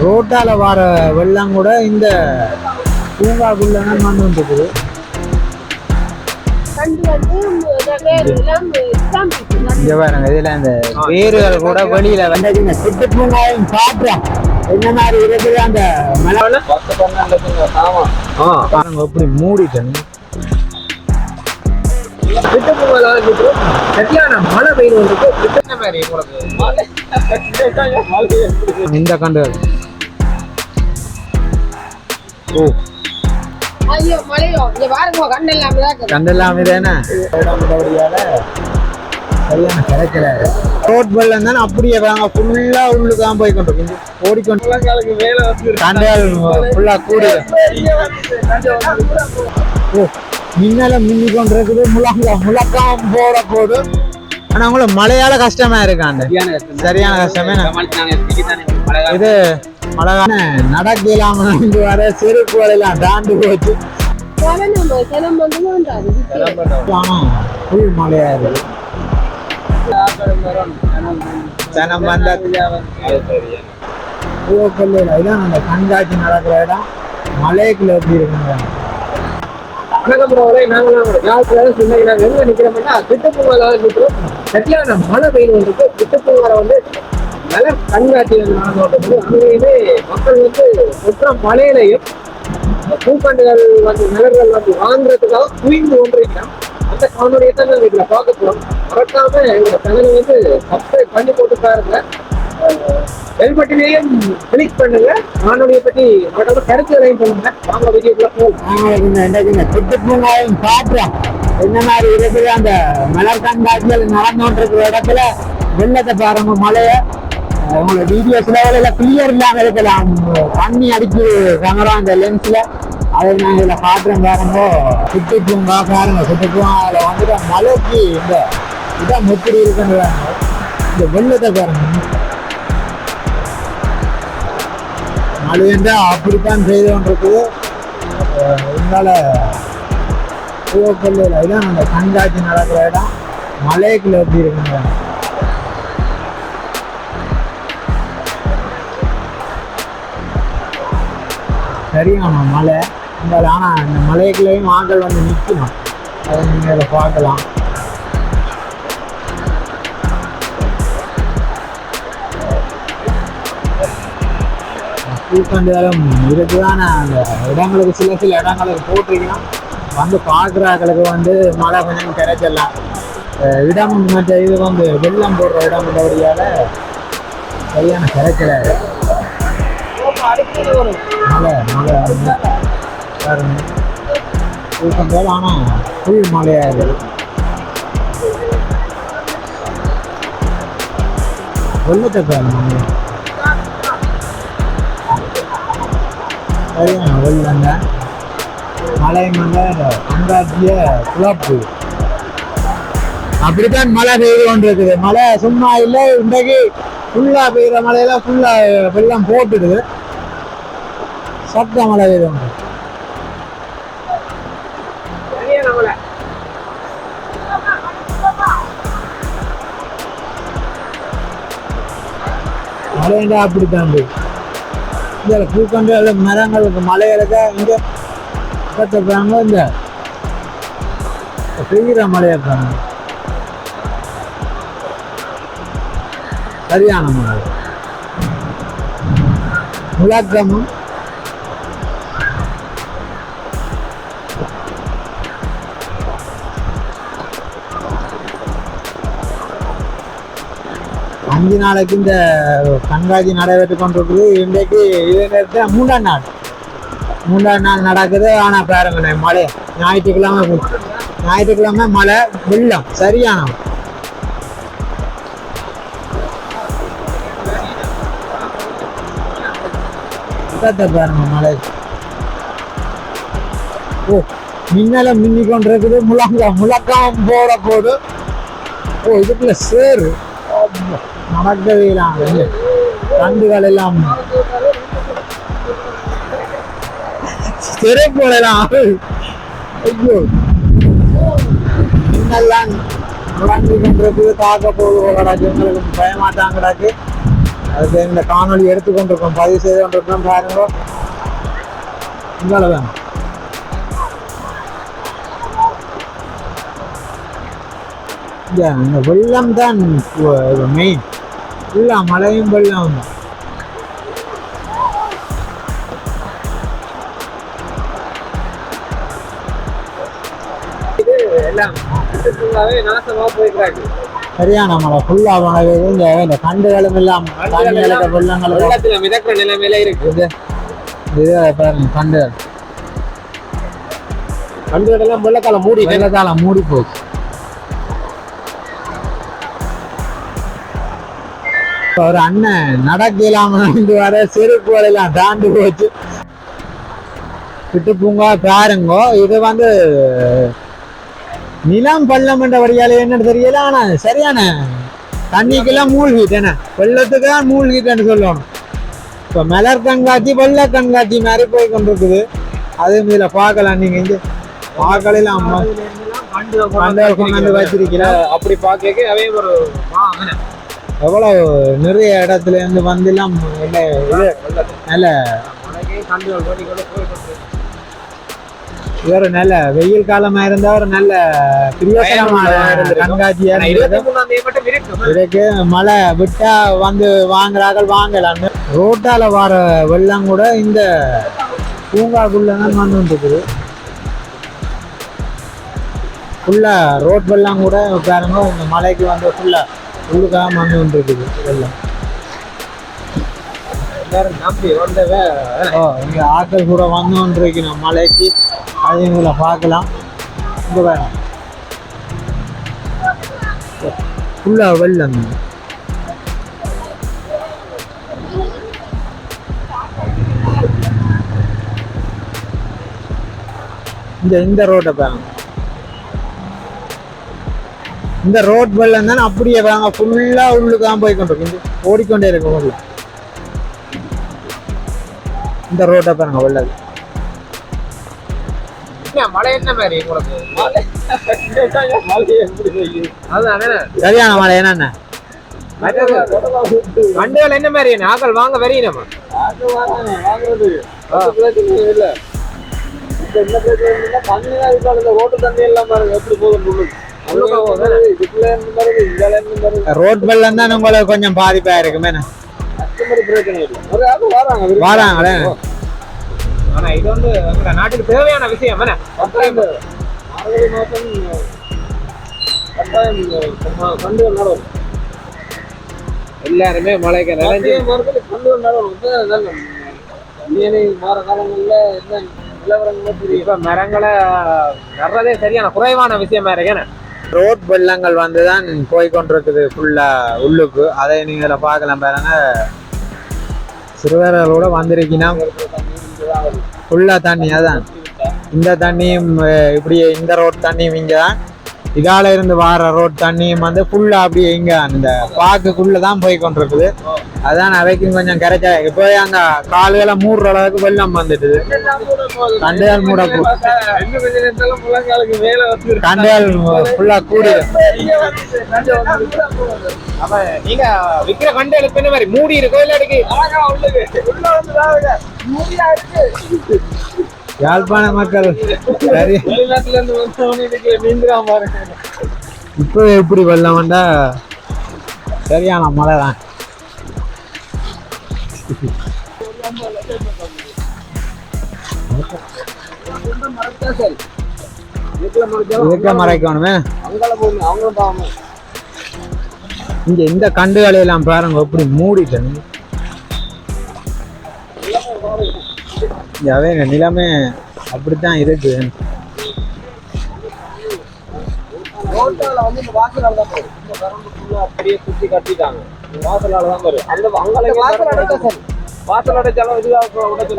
ரோட்டால வர வெள்ளம் கூட இந்த பூங்காக்குள்ள தான் வந்துருக்குது. வந்து எக்ஸாம் இங்க பாருங்க இதுல இந்த வேர்கள் கூட வெளியில வந்து சுட்டு காட்டுறோம் என்ன மாதிரி இருக்குது அந்த மலை? பாருங்க எப்படி மூடிட்டேன் மழை பெய்யும் வந்துட்டு இந்த கண்டு ஓ. ஐயோ மழையோ இங்க பாருங்க கண்ணு இல்லாம தான் இருக்குது. கண்டெல்லாம் இதானே? சரியான கிடைக்கல ரோட் வெள்ளம் தானே அப்படியே வாங்க ஃபுல்லா உள்ளுக்கு தான் போய் கொண்டு. ஓடிக்கொண்டு வேலை கண்டால் ஃபுல்லா கூடி. ஓ மின்னல மின்னி கொண்டு இருக்குது முழங்க முழக்கம் போட போது. ஆனா உங்களுக்கு மழையால கஷ்டமா இருக்காண்டு சரியான கஷ்டமே. இது அழகான நடக்கலாம்? இங்க வர செருப்பு வரையெல்லாம் தாண்டி போச்சு. நம்ம வந்து ஃபுல் மழையா இருக்கு வந்தா பூவக்கல்லையில் இதான் அந்த கண்காட்சி நடக்கிற இடம் மலைக்குள்ள எப்படி இருக்குங்க வணக்கம் நாங்களாம் யாருக்காவது சொன்னீங்க நாங்கள் எங்க நிக்கிறோம்னா திட்டப்பூங்கால நிற்கிறோம் சரியான மழை பெய்யும் வந்துட்டு திட்டப்பூங்கால வந்து நல்ல கண்காட்சி வந்து அங்கேயுமே மக்கள் வந்து ஒற்ற மழையிலையும் பூக்கண்டுகள் வந்து மலர்கள் வந்து வாங்குறதுக்காக குவிந்து கொண்டிருக்கிறோம் அந்த காணொலியை தான் நாங்கள் இதில் பார்க்க போகிறோம் மறக்காம எங்களோட சேனலை வந்து சப்ஸ்கிரைப் பண்ணி போட்டு பாருங்க. பெல் பட்டினையும் கிளிக் பண்ணுங்க. காணொலியை பற்றி மறக்காம கருத்துக்களையும் பண்ணுங்க. வாங்க வீடியோக்குள்ள போகலாம் சுற்றுப்பூங்காயும் காட்டுறோம் என்ன மாதிரி இருக்குது அந்த மலர் கண்காட்சிகள் நடந்துட்டு இருக்கிற இடத்துல வெள்ளத்தை பாருங்க மலையை. உங்களோட வீடியோஸ் லெவலில் கிளியர் இல்லாமல் இருக்கலாம். தண்ணி அடிச்சு கேமரா அந்த லென்ஸில் அதை நாங்கள் இதில் காட்டுறோம் பாருங்க. சுற்றுப்பூங்கா பாருங்க அதில் வந்துட்டு மலைக்கு இந்த இதான் முத்திரி இருக்குன்னு இந்த வெள்ளத்தை பாருங்க. மழை என்றால் அப்படித்தான் செய்து கொண்டிருக்குது அஹ் இதனால பூவக்கல்லையில் அந்த கண்காட்சி நடக்கிற இடம். மலைக்குள்ள எப்படி இருக்குங்க சரியான மலை இந்த ஆனால் இந்த மலைக்குள்ளேயும் ஆட்கள் வந்து நிற்கணும். அதை நீங்கள் அதை பார்க்கலாம். பூக்கண்டுகளும் இருக்குதான அந்த இடங்களுக்கு சில சில இடங்களுக்கு போட்டிருக்கலாம் வந்து பார்க்குறாக்களுக்கு வந்து மழை கொஞ்சம் கிடைச்சிடலாம். இடம் மற்ற இது வந்து வெள்ளம் போடுற இடம் உள்ளபடியால் சரியான கிடைக்கல. மழை மழை வந்து பாருங்க பூக்கண்டுகள் ஆனால் ஃபுல் மழையாக இருக்குது வெள்ளத்தை பாருங்க சரியான வெள்ளங்க மலை மழை கண்காட்சிய குழப்பு அப்படித்தான் மழை பெய்து கொண்டிருக்குது. மழை சும்மா இல்லை. இன்றைக்கு ஃபுல்லாக பெய்யுற மழையெல்லாம் ஃபுல்லாக வெள்ளம் போட்டுடுது சட்ட மழை பெய்து கொண்டு சரியான மழைண்டா அப்படித்தான் இந்த பூக்கண்டு அல்ல மரங்களுக்கு மழை இருக்க இங்க பக்கத்துல இந்த பெய்கிற மழையை பாருங்க. சரியான மழை. முழக்கமும் அஞ்சு நாளைக்கு இந்த கண்காட்சி நடைபெற்று கொண்டிருக்குது. இன்றைக்கு இதே நேரத்தில் மூன்றாம் நாள். மூன்றாம் நாள் நடக்குது. ஆனால் பாருங்கண்ணே மழை ஞாயிற்றுக்கிழமை ஞாயிற்றுக்கிழமை மழை வெள்ளம் சரியான பாருங்க மழை. ஓ மின்னலம் மின்னிக்கொண்டிருக்குது. முழங்க முழக்கம் போட போது ஓ இதுக்குள்ள சேரு நடக்கவே இல்லாமல் கண்டுகள் எல்லாம் திரைப்போலாம் ஐயோ. மின்னல்லாம் நடந்துகின்றது தாக்க போகுது கிடக்கு எங்களுக்கு பயமாட்டான் கிடக்கு அதுக்கு இந்த காணொலி எடுத்துக்கொண்டிருக்கோம் பதிவு செய்து கொண்டிருக்கோம் பாருங்க. இவ்வளவுதான். இந்த வெள்ளம் தான் மெயின் ஃபுல்லாக மழையும் வெள்ளம். தான் எல்லாம் சரியான மழை. ஃபுல்லாக மழை. பெய்யுது. இந்த கண்டுகளும் எல்லாம் தண்ணிகளுக்கு வெள்ளங்களுக்கு வெள்ளத்துல மிதக்கிற நிலைமையில இருக்கு. இது பாருங்க கண்டுகள் கண்டுகளெல்லாம் வெள்ளக்காலம் மூடி வெள்ளத்தால மூடி போச்சு ஒரு அண்ணன் நடக்கலாம நடந்து வர செருப்பு வலையெல்லாம் தாண்டி போச்சு. பூங்கா பாருங்கோ. இது வந்து நிலம் பள்ளம் என்ற வழியால என்னன்னு தெரியல ஆனா சரியான தண்ணிக்கெல்லாம் மூழ்கிட்டேன வெள்ளத்துக்கு தான் மூழ்கிட்டேன்னு சொல்லணும். இப்போ மலர் கண்காட்சி வெள்ள கண்காட்சி மாதிரி போய் கொண்டிருக்குது. அதுவும் இதில் பார்க்கலாம். நீங்க இங்க பார்க்கலாம். அம்மா கொண்டாந்து வச்சிருக்கிறா அப்படி பாக்க எவ்வளவு நிறைய இடத்துல இருந்து வந்து எல்லாம் நல்ல இது நல்ல. ஒரு நல்ல. வெயில் காலமா இருந்தா ஒரு நல்ல பிரியோசனமான. கண்காட்சியா இதுக்கு மழை விட்டா வந்து வாங்குறார்கள் வாங்கலாம்னு. ரோட்டால வர வெள்ளம் கூட இந்த பூங்காக்குள்ள தான் வந்து இருக்குது ஃபுல்லா ரோட் வெள்ளம் கூட பாருங்க இந்த மலைக்கு வந்து ஃபுல்லா உள்ளுக்காக இருக்குது. வெள்ளம் எல்லாரும் நம்பி வந்தவ ஓ இங்க ஆட்கள் கூட வந்து கொண்டிருக்கணும். மலைக்கு அதையும் இதுல பார்க்கலாம். இங்க வேணும் ஃபுல்லா வெள்ளம். இந்த இந்த ரோட்டை பாருங்க. இந்த ரோட் வெள்ளம் தானே அப்படியே வாங்க. ஃபுல்லா உள்ளுக்காம போய் கொண்டிருக்கும். இங்க ஓடிக்கொண்டே இருக்கும் உள்ள இந்த ரோட்டை பாருங்க வெள்ளம் என்ன, மழை என்ன மாதிரி உங்களுக்கு? மழை எப்படி பெய்யுது? அதுதானே சரியான மழை என்னென்ன கண்டுகள் என்ன மாதிரி என்ன ஆக்கள் வாங்க வரையினமா ரோட் வெள்ளம் தான் உங்களுக்கு கொஞ்சம் பாதிப்பா இருக்குமே வாராங்களே. ஆனா இது வந்து நாட்டுக்கு தேவையான விஷயம் என்ன? எல்லாருமே மழைக்கு நினைஞ்சு. இப்ப மரங்களை நடுறதே சரியான குறைவான விஷயமா இருக்கு என்ன? ரோட் வெள்ளங்கள் வந்து தான் போய் கொண்டிருக்குது ஃபுல்லா உள்ளுக்கு. அதை நீங்கள் இதுல பார்க்கலாம் பாருங்க. சிறுவர்களோட வந்திருக்கீங்கன்னா ஃபுல்லா தண்ணி அதான். இந்த தண்ணியும் இப்படி இப்படியே இந்த ரோட் தண்ணியும் இங்கே தான் இதால இருந்து வார ரோட் தண்ணியும் வந்து ஃபுல்லா அப்படியே இங்க அந்த பாக்குக்குள்ள தான் போய் கொண்டிருக்குது. அதான் அவைக்கும் கொஞ்சம் கரைச்சா. இப்போ அங்க கால்களை மூடுற அளவுக்கு வெள்ளம் வந்துட்டுது. கண்டையால் மூட கண்டையால் ஃபுல்லா கூடி. நீங்க விக்கிற கண்டுகளுக்கு என்ன மாதிரி? மூடி இருக்கோ இல்லாட்டிக்கு யாழ்ப்பாண மக்கள் சரி. இப்போ எப்படி வெள்ளம் வந்தா சரியான மழை தான் இருக்க மறைக்கணுமே இங்க இந்த கண்டுகளை எல்லாம் பாருங்க எப்படி மூடிட்டேன் இந்த நிலைமை அப்படித்தான் இருக்கு. தான் அப்படியே சுத்தி கட்டிட்டாங்க. வாசலால தான் வரும் அந்த அங்கே வாசல் அடைச்சா சரி வாசல் அடைச்சாலும் இதுவாக உடைச்சு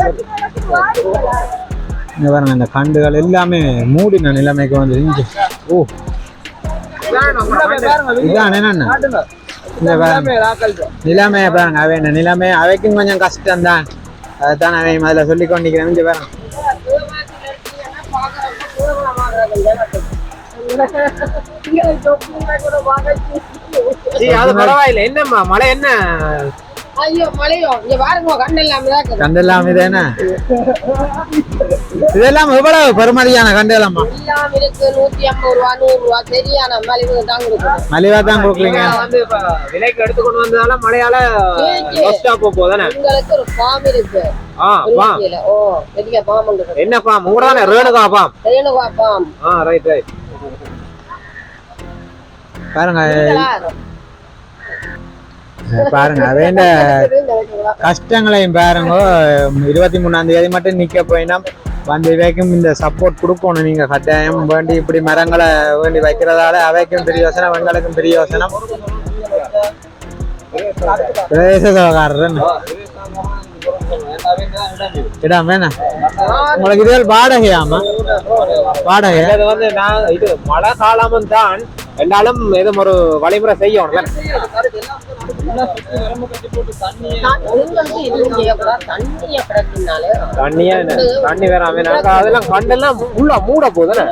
இங்க பாருங்க இந்த கண்டுகள் எல்லாமே மூடின நிலைமைக்கு வந்து ஓ. இதான் என்னென்ன? நிலைமையை பாருங்க அவன் நிலைமை? அவைக்கும் கொஞ்சம் கஷ்டம்தான். அதுதான் அவன் அதில் சொல்லி கொண்டிருக்கிறேன் இங்க சரி, அது பரவாயில்ல. என்னம்மா? மழை என்ன? ஐயோ மழையோ? இங்க பாருங்க கண்டெல்லாம் மிதக்குது. கண்டெல்லாம் இது என்ன இதெல்லாம் எவ்வளவு பெருமதியான கண்டெல்லாமா எல்லாம் இருக்கு. நூத்தி ஐம்பது ரூபா நூறு ரூபா. சரியான மலிவு தான் மலிவா தான் கொடுக்கலீங்க வந்து விலைக்கு எடுத்துக்கொண்டு வந்ததால மழையால. நஷ்டா போகுதானே? உங்களுக்கு ஒரு ஃபார்ம் இருக்கு. ஓ பெரிய ஃபார்ம் என்ன பாம் உங்களோட தானே ரேணுகா பாம் ரேணுகா ஃபார்ம் ஆ ரைட் ரைட் பாருங்க. பாருங்க. வேண்ட கஷ்டங்களையும் பாருங்க. இருபத்தி மூணாம் தேதி மட்டும் நிக்க போயினா வந்து இவைக்கும் இந்த சப்போர்ட் கொடுக்கணும். நீங்க கட்டாயம் வேண்டி இப்படி மரங்களை வேண்டி வைக்கிறதால அவைக்கும் பிரியோசனம் எங்களுக்கும் பிரியோசனம் பிரதேச சககாரர் இடம் வேணா. உங்களுக்கு இது வாடகையாமா வாடகை? வந்து நான் இது மழை காலமும் தான். ரெண்டாலும் எதுவும் ஒரு வழிமுறை செய்யணும் தண்ணியா தண்ணி வேற அவன் அதெல்லாம் கண்டெல்லாம் உள்ள மூட போகுதுன்னு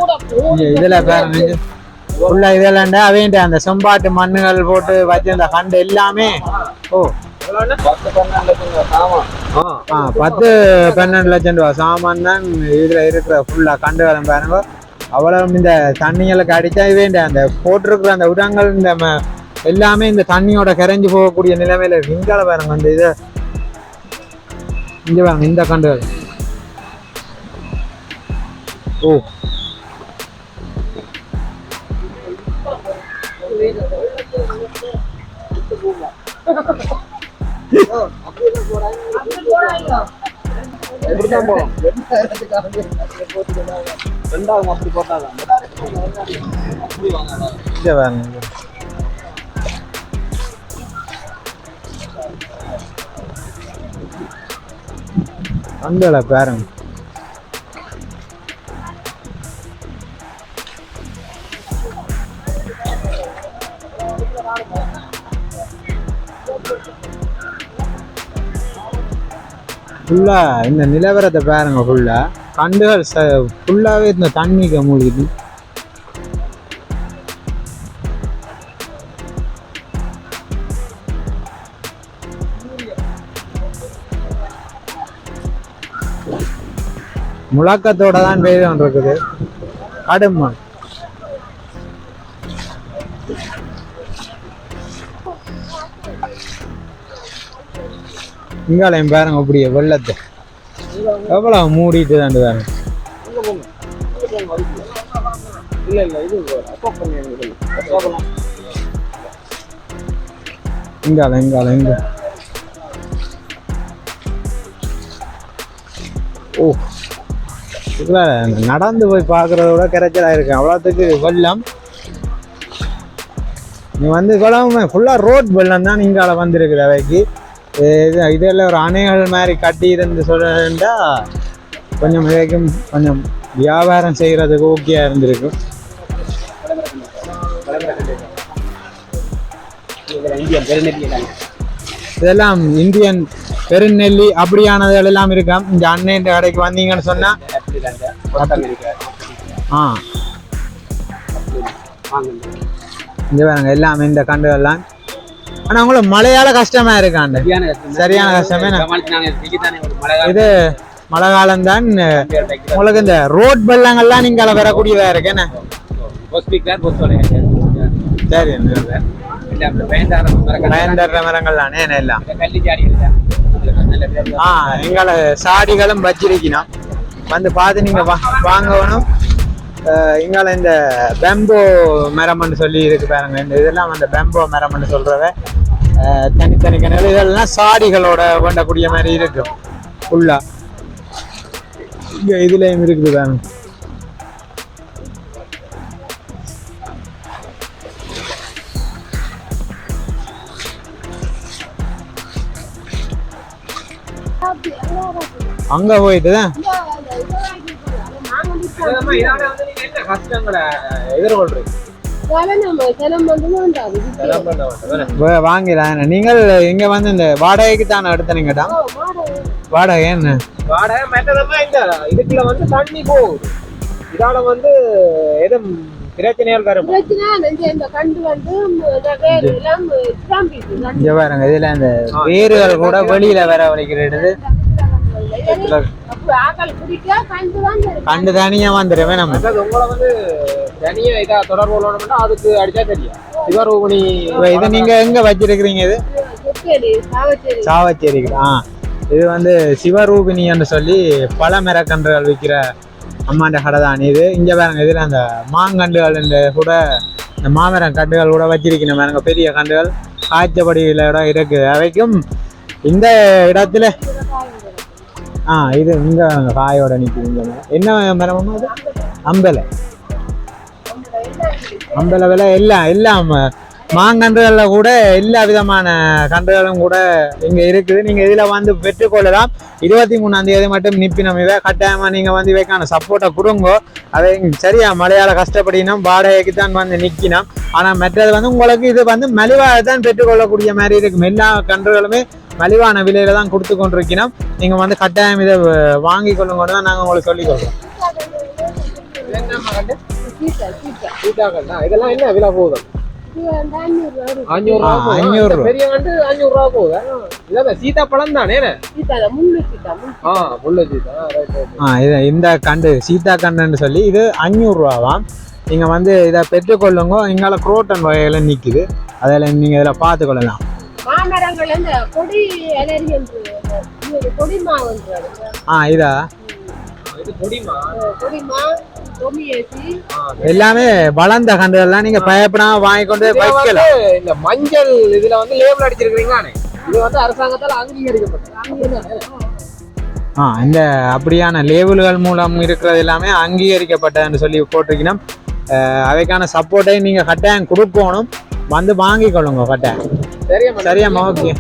இதுல பாருங்க உள்ள இதெல்லாம் அவையண்ட அந்த செம்பாட்டு மண்ணுகள் போட்டு வச்சிருந்த கண்டு எல்லாமே. ஓ. ஆ ஆ பத்து பன்னெண்டு லட்சம் ரூபா. சாமான் தான் இதுல இருக்கிற ஃபுல்லா கண்டு வேலை பாருங்க. அவ்வளவு இந்த தண்ணிங்களுக்கு அடிச்சா இந்த அந்த போட்டிருக்கிற அந்த உடங்கள் இந்த எல்லாமே இந்த தண்ணியோட கரைஞ்சு போகக்கூடிய நிலைமையில இருக்கு. இங்கால பாருங்க அந்த இதை. இங்கே பாருங்க இந்த கண்டு. ஓ. போறாங்க. ரெண்டாவது அப்படி போட்டாதான் இங்க பாருங்க பாருங்க. ஃபுல்லாக இந்த நிலவரத்தை பாருங்க ஃபுல்லாக கண்டுகள் ச ஃபுல்லாகவே இந்த தண்ணிக்கு மூழ்கிது. முழக்கத்தோட தான் பெய்து இருக்குது. கடும் இங்காலையும் பாருங்க அப்படியே வெள்ளத்தை. எவ்வளவு மூடிட்டு தான் பாருங்க. இங்கால இங்கால இங்க. ஓ. இல்லை நடந்து போய் பார்க்கறத விட கரைச்சலாக இருக்கேன் அவ்வளோத்துக்கு வெள்ளம். நீ வந்து குளம் ஃபுல்லாக ரோட் வெள்ளம் தான் இங்கால வந்திருக்குது அவைக்கு. இது இதெல்லாம் ஒரு அணைகள் மாதிரி கட்டி இருந்து சொல்றா கொஞ்சம் இதுக்கும் கொஞ்சம் வியாபாரம் செய்யறதுக்கு ஓகேயா இருந்திருக்கும். இதெல்லாம் இந்தியன் பெருநெல்லி அப்படியானதுகள் எல்லாம் இருக்காம் இந்த அண்ணன் கடைக்கு வந்தீங்கன்னு சொன்னா? ஆ. இங்க பாருங்க எல்லாமே இந்த கண்டுகள்லாம் ஆனா உங்களுக்கு மழையால கஷ்டமா இருக்காண்டு. சரியான கஷ்டமே. இது மழை காலம் தான் உங்களுக்கு இந்த ரோட் வெள்ளங்கள்லாம் நீங்க வரக்கூடியதா இருக்கு என்ன? சரி. பயன்தர மரங்கள்லானே என்ன எல்லாம் ஆ எங்களை சாடிகளும் வச்சிருக்கணும். வந்து பார்த்து நீங்க வா வாங்கணும் இங்கால இந்த பெம்போ மரம்னு சொல்லி இருக்கு பாருங்க. இந்த இதெல்லாம் அந்த பெம்போ மரம்னு சொல்றத தனித்தனி கிணறு இதெல்லாம் சாடிகளோட வேண்டக்கூடிய மாதிரி இருக்கும் ஃபுல்லா இங்க இதுலயும் இருக்குது பாருங்க. அங்க போயிட்டு தான்? வாங்கிடலாம் நீங்கள் இங்க வந்து இந்த வாடகைக்கு தானே எடுத்தனீங்கடா? வாடகை. என்ன? வாடகை இந்த இதுக்குள்ள வந்து தண்ணி போகுது. இதால வந்து எதுவும் பிரச்சனைகள் வரும் இந்த இந்த பாருங்க இதுல அந்த வேர்கள் கூட வெளியில வர வலிக்கிறது. கண்டு தனியா வந்துடுவேன் நம்ம. உங்களை வந்து தனியா இதா தொடர்பு கொள்ளணும்னா அதுக்கு அடிச்சா தெரியும். சிவரூபணி இப்ப இதை நீங்க எங்க வச்சிருக்கிறீங்க இது? சாவச்சேரி. சாவச்சேரிக்கு ஆ. இது வந்து சிவரூபிணி என்று சொல்லி பல மரக்கன்றுகள் விற்கிற அம்மாண்ட கடை தான். இது இங்க பாருங்க இதுல அந்த மாங்கன்றுகள் இந்த கூட இந்த மாமரம் கண்டுகள் கூட வச்சிருக்கணும் பாருங்க பெரிய கண்டுகள் காய்ச்சபடியில இடம் இருக்கு அவைக்கும் இந்த இடத்துல ஆ இது இந்த காயோட நிக்குது என்ன மரமா அது அம்பலை. அம்பல விலை எல்லாம் எல்லாம் மாங்கன்றுகளில் கூட எல்லா விதமான கன்றுகளும் கூட இங்கே இருக்குது. நீங்கள் இதில் வந்து பெற்றுக்கொள்ளலாம். இருபத்தி மூணாம் தேதி மட்டும் நிப்பினம் இவை கட்டாயமாக நீங்கள் வந்து இவைக்கான சப்போர்ட்டை கொடுங்க. அதை சரியா மழையால கஷ்டப்படினோம் வாடகைக்கு தான் வந்து நிற்கினோம் ஆனால் மற்றது வந்து உங்களுக்கு இது வந்து மலிவாக தான் பெற்றுக்கொள்ளக்கூடிய மாதிரி இருக்கும். எல்லா கன்றுகளுமே மலிவான விலையில தான் கொடுத்து கொண்டிருக்கணும் நீங்க வந்து கட்டாயம் இதை வாங்கி கொள்ளுங்க தான் நாங்க உங்களுக்கு சொல்லிக் சீட்டா. சீட்டாக்கள்னா இதெல்லாம் என்ன விலை போகுது அஞ்சூறு. அஞ்சூறு. அஞ்சூறு இந்த கண்டு அஞ்சூறு சீதா பழம் தானே சீட்டால முள்ளு சீட்டா, முள்ளு. ஆ முள்ள சீதா ரைட் ரைட் ஆ இது இந்த கண்டு சீதா கண்டுன்னு சொல்லி இது அஞ்சூறுரூவாவாம் நீங்கள் வந்து இதை பெற்றுக்கொள்ளுங்க இங்கால குரோட்டன் வகையில நிற்குது அதில் நீங்கள் இதில் பார்த்துக்கொள்ளலாம் மாமரங்கள் இந்த கொடி அலரி என்று இது கொடி மாவு என்று ஆ இதா? இது பொடிமா கொடிமா கொடி ஏசி. எல்லாமே வளர்ந்த கண்டுகள்லாம் நீங்கள் பயப்படாம வாங்கி கொண்டு இதுல வைக்கலாம் இந்த மஞ்சள் இதுல வந்து லேபிள் அடிச்சிருக்கீங்களானே இது வந்து அரசாங்கத்தால் அங்கீகரிக்கப்பட்டது. ஆ இந்த அப்படியான லேபிள்கள் மூலம் இருக்கிறது எல்லாமே அங்கீகரிக்கப்பட்டதுன்னு சொல்லி போட்டிருக்கணும். அவைக்கான சப்போர்ட்டை நீங்கள் கட்டாயம் கொடுக்கணும். வந்து வாங்கி கொள்ளுங்க கட்டாயம். சரியாம்மா ஓகே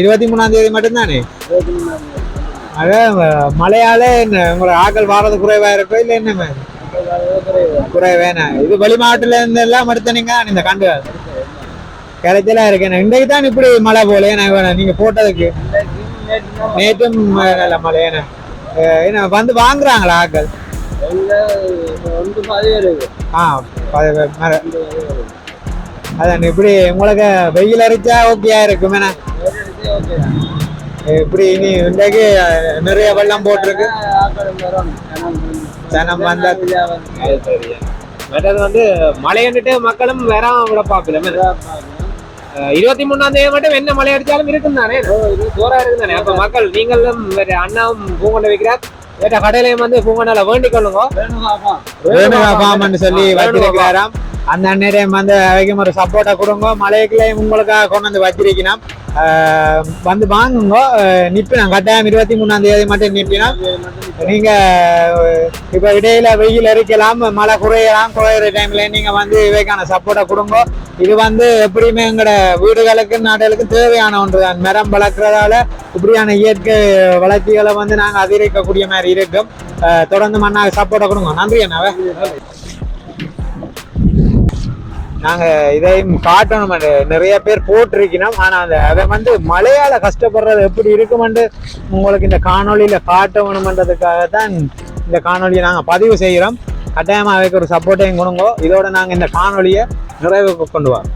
இருபத்தி மூணாம் தேதி மட்டும்தானே? அதான் மழையால என்ன உங்களோட ஆக்கள் வாரது குறைவா இருக்கோ இல்லை என்ன மேம் குறைவேனா? இது வெளி மாவட்டத்துல இருந்து எல்லாம் மறுத்தனீங்க இந்த கண்டுகள் கிடைச்சலா இருக்கேன் இன்றைக்கு தான் இப்படி மழை போல ஏன்னா நீங்க போட்டதுக்கு. நேற்றும் நல்ல மழை ஏன்னா என்ன வந்து வாங்குறாங்களா ஆக்கள்? ஆ ப- அதான் இப்படி உங்களுக்கு வெயில் அரைச்சா ஓகேயா இருக்கும் இப்படி இனி இன்றைக்கு நிறைய வெள்ளம் போட்டிருக்கு. ஜனம் வந்தா மற்றது வந்து மழையன்னுட்டு மக்களும் வேற விட பார்க்கல இருபத்தி மூணாம் தேதி மட்டும் என்ன மழை அடிச்சாலும் இருக்கும் தானே ஜோரா இருக்கும் தானே அப்ப மக்கள் நீங்களும் அண்ணாவும் பூங்கொண்ட வைக்கிறார். வேற கடையிலையும் வந்து பூங்கொண்டால வேண்டிக் கொள்ளுங்க சொல்லி வச்சிருக்கிறாராம். அந்த அந்நேரம் வந்து வைக்கும் ஒரு சப்போர்ட்டை கொடுங்க. மலைக்குள்ளேயும் உங்களுக்காக கொண்டு வந்து வச்சிருக்கணும் வந்து வாங்குங்க. நிற்பினோம் கட்டாயம் இருபத்தி மூணாம் தேதி மட்டும் நிற்பினோம் நீங்கள் இப்போ இடையில் இடையில வெயில் இருக்கலாம் மழை குறையலாம் குறையிற டைமில் நீங்கள் வந்து இவைக்கான சப்போர்ட்டை கொடுங்க. இது வந்து எப்படியுமே எங்களோட வீடுகளுக்கு நாடுகளுக்கு தேவையான ஒன்று தான் மரம் வளர்க்குறதால இப்படியான இயற்கை வளர்ச்சிகளை வந்து நாங்கள் அதிகரிக்கக்கூடிய மாதிரி இருக்கும். தொடர்ந்து மண்ணாக சப்போர்ட்டை கொடுங்க. நன்றி அண்ணாவே. நாங்கள் இதையும் காட்டணும் நிறைய பேர் போட்டிருக்கணும் ஆனால் அந்த அதை வந்து மழையால கஷ்டப்படுறது எப்படி இருக்குமென்று உங்களுக்கு இந்த காணொலியில் காட்டணுமன்றதுக்காக தான் இந்த காணொலியை நாங்கள் பதிவு செய்கிறோம். கட்டாயமாக அவைக்கு ஒரு சப்போர்ட்டையும் கொடுங்க. இதோட நாங்கள் இந்த காணொலியை நிறைவுக்கு கொண்டு வரோம்.